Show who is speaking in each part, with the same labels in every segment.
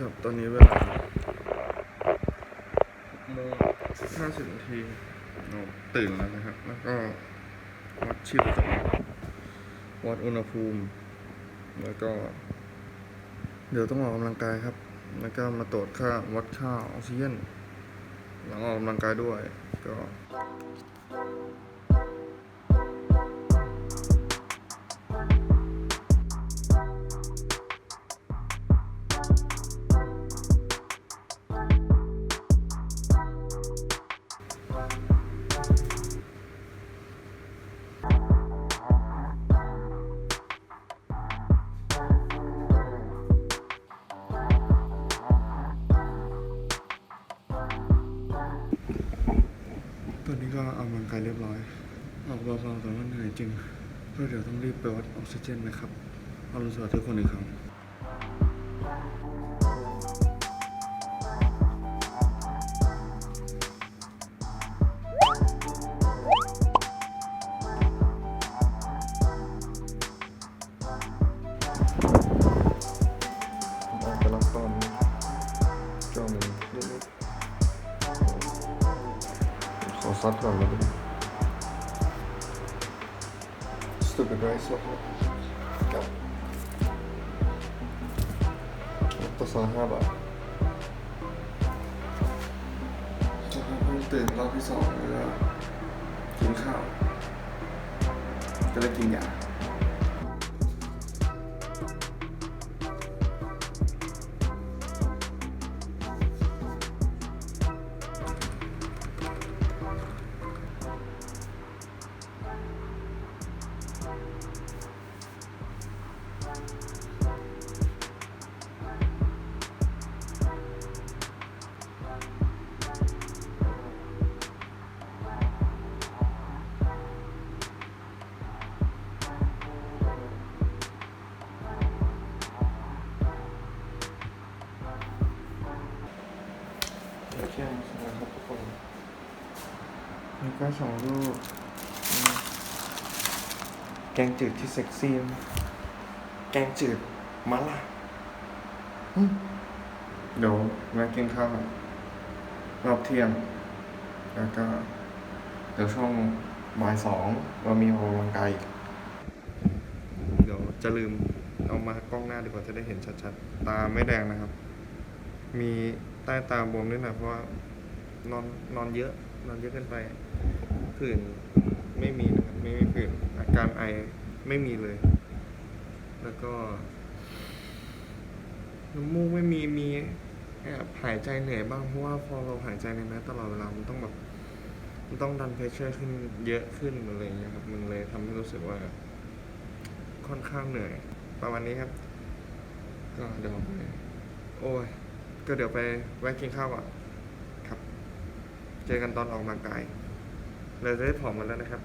Speaker 1: ครับ ตอนนี้เวลาโมงห้าสิบนาทีเราตื่นแล้วนะครับ แล้วก็วัดชีพจรวัดอุณหภูมิ แล้วก็ เดี๋ยวต้องออกกำลังกายครับ แล้วก็มาตรวจค่าวัดค่าออกซิเจนหลังออกกำลังกายด้วย ก็ ก็ออกกำลังกายเรียบร้อย ออกเบาๆแต่ว่าเหนื่อยจริงเพราะเดี๋ยวต้องรีบไปวัดออกซิเจนนะครับ เอาลุนสวัสดีทุกคนอีกครั้ง ๆขอซัดก่อนแล้วกัน stupid rice วะกับตัวซองห้าบาทเพิ่งตื่นรอบที่สองแล้วก็กินข้าวก็เลยกินยา โอเคนะครับทุกคนนี่ก็สองรูป แกงจืดที่เซ็กซี่มแกงจืดมะละเดี๋ยวแวะกินข้าวรอบเที่ยง แล้วก็ เดี๋ยวช่วงบ่ายสองเรามีออกกำลังกายเดี๋ยวจะลืมเอามากล้องหน้าดีกว่าจะได้เห็นชัดๆ ตาไม่แดงนะครับ มี ใต้ตาบวมนิดหน่อยเพราะว่านอนนอนเยอะ นอนเยอะเกินไปผื่นไม่มีนะครับไม่มีผื่นอาการไอไม่มีเลย แล้วก็น้ำมูกไม่มีมีแอบหายใจเหนื่อยบ้างเพราะว่าพอเราหายใจในแมสตลอดเวลามันต้องแบบมันต้องดันเพชเชอร์ขึ้นเยอะขึ้นอะไรอย่างเงี้ยครับมันเลยทำให้รู้สึกว่า ค่อนข้างเหนื่อย ประมาณนี้ครับ ก็เดี๋ยวไปโอ้ย ก็เดี๋ยวไปแวะกินข้าวก่อนครับ เจอกันตอนออกกำลังกาย เราจะได้ผอมกันแล้วนะครับ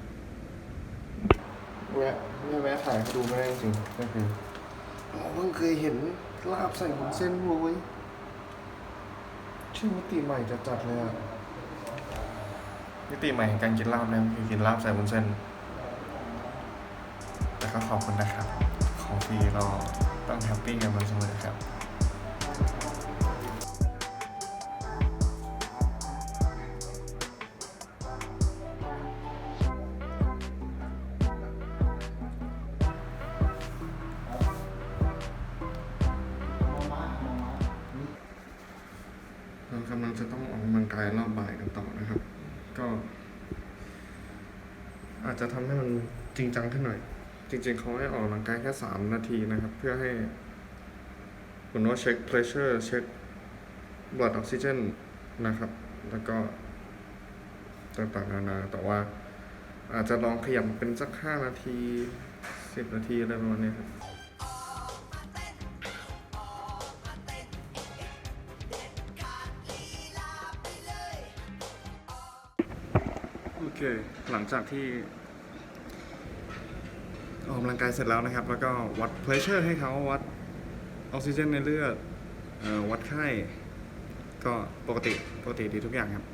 Speaker 1: แวะไม่แวะถ่ายให้ดูไม่ได้จริงก็คือเราเพิ่งเคยเห็นลาบใส่วุ้นเส้นโว้ยชื่อมิติใหม่จะจัดเลยอะมิติใหม่แห่งการกินลาบนะคือกินลาบใส่วุ้นเส้น แต่ก็ขอบคุณนะครับ ของฟรีเราต้องแฮปปี้กับมันเสมอครับ เรากำลังจะต้องออกกำลังกายรอบบ่ายกันต่อนะครับ ก็ อาจจะทำให้มันจริงจังขึ้นหน่อย จริง ๆเขาให้ออกกำลังกายแค่สามนาทีนะครับ เพื่อให้คุณว่าเช็ค pressure เช็ค blood oxygen นะครับ แล้วก็ต่างๆนานา แต่ว่าอาจจะลองขยับเป็นสักห้านาทีสิบนาทีอะไรประมาณนี้ครับ เคหลังจากที่ออกกำลังกายเสร็จแล้วนะครับ แล้วก็วัดเพรสเชอร์ให้เขาวัดออกซิเจนในเลือดออวัดไข้ ก็ปกติปกติดีทุกอย่างครับ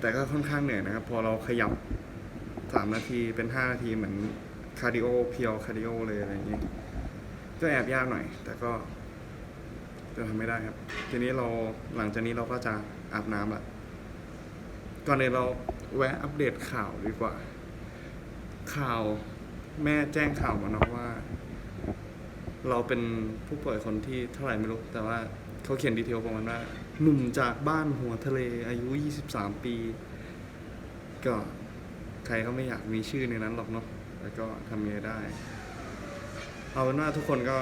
Speaker 1: แต่ก็ค่อนข้างเหนื่อยนะครับ พอเราขยับสามนาทีเป็นห้านาทีเหมือนคาร์ดิโอเพียวคาร์ดิโอเลยอะไรอย่างนี้
Speaker 2: จะแอบยากหน่อย แต่ก็จะทำไม่ได้ครับ ทีนี้เราหลังจากนี้เราก็จะอาบน้ำละ ก่อนอื่นเราแวะอัปเดตข่าวดีกว่า ข่าวแม่แจ้งข่าวมาเนาะว่า เราเป็นผู้ป่วยคนที่เท่าไหร่ไม่รู้ แต่ว่าเขาเขียนดีเทลประมาณว่าหนุ่มจากบ้านหัวทะเลอายุ 23 ปี ก็ใครก็ไม่อยากมีชื่อในนั้นหรอกเนาะแล้วก็ทำยังไงได้ เอาเป็นว่าทุกคนก็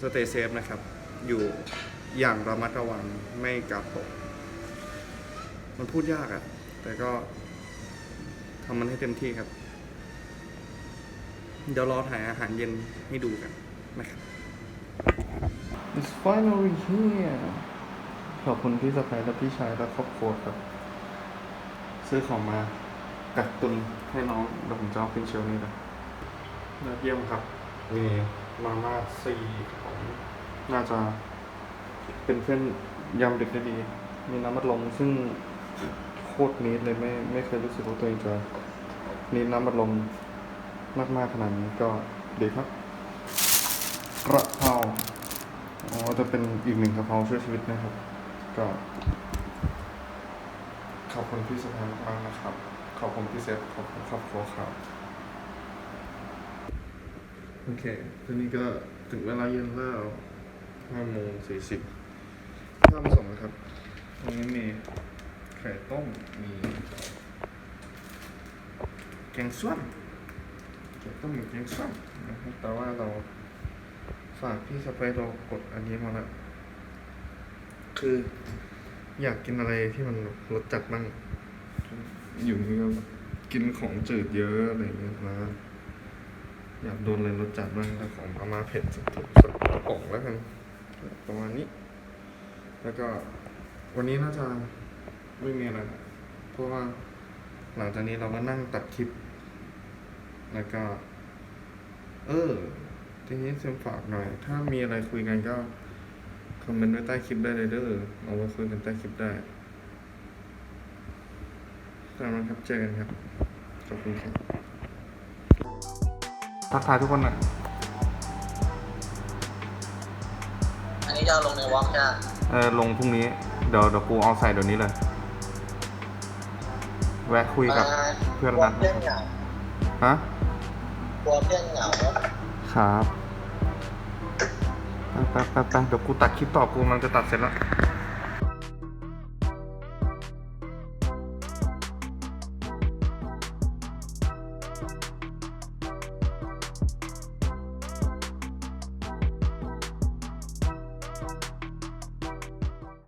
Speaker 2: สเต y เซฟนะครับ อยู่อย่างระมัดระวังไม่กาดตก มันพูดยากอะแต่ก็ทำมันให้เต็มที่ครับ เดี๋ยวรอถ่ายอาหารเย็นให้ดูกันนะครับ
Speaker 1: It's finally here ขอบคุณพี่สะพ้ายและพี่ชายและครอบครัวครับ ซื้อของมากักตุนให้น้องเดี๋ยวผมจะเอาขึ้นเชลฟ์นี่เลยยอดเยี่ยมครับมีมาม่าซีของน่าจะเป็นเพื่อนยำดึกได้ดี มีน้ำมัดลมซึ่ง โคตรนิดเลยไม่ไม่เคยรู้สึกว่าตัวเองจะนิดน้ำมัดลมมากๆขนาดนี้ก็ดีครับกระเพราอ๋อจะเป็นอีกหนึ่งกระเพราช่วยชีวิตนะครับ ก็ขอบคุณพี่สภามากๆนะครับ ขอบคุณพี่เซฟขอบคุณครอบครัวครับโอเคทีนี้ก็ถึงเวลาเย็นแล้วห้าโมงสี่สิบข้าวมาส่งนะครับตรงนี้มี ข่ต้ม มีแกงส้วมไข่ต้มกับแกงส้วมนะครับแต่ว่าเราฝากพี่สไปร์เรากดอันนี้มาแล้วคืออยากกินอะไรที่มันรสจัดบ้าง อยู่นี่ก็กินของจืดเยอะอะไรเงี้ยนะ อยากโดนอะไรรสจัดบ้างแต่ของอามาเผ็ดสักสักกล่องแล้วกันประมาณนี้ แล้วก็วันนี้น่าจะ ไม่มีอะไรนะเพราะว่าหลังจากนี้เราก็นั่งตัดคลิป แล้วก็ เออ ทีนี้เซมฝากหน่อย ถ้ามีอะไรคุยกันก็คอมเมนต์ไว้ใต้คลิปได้เลยเด้อเอาไว้คุยกันใต้คลิปได้ตามนั้นครับเจอกันครับ ขอบคุณครับ ทักทายทุกคนหน่อย
Speaker 3: อันนี้จะเอาลงในวอล์กใช่ไหม
Speaker 1: เออลงพรุ่งนี้ เดี๋ยวเดี๋ยวกูเอาใส่เดี๋ยวนี้เลยแวะคุยกับเพื่อน
Speaker 3: กลัว
Speaker 1: รัก
Speaker 3: เพื่อนเหงา
Speaker 1: ฮะ
Speaker 3: กลัวเพื่อนเหงา
Speaker 1: ครับไปไปไปไปเดี๋ยวกูตัดคลิปต่อกูกำลังจะตัดเสร็จแล้ว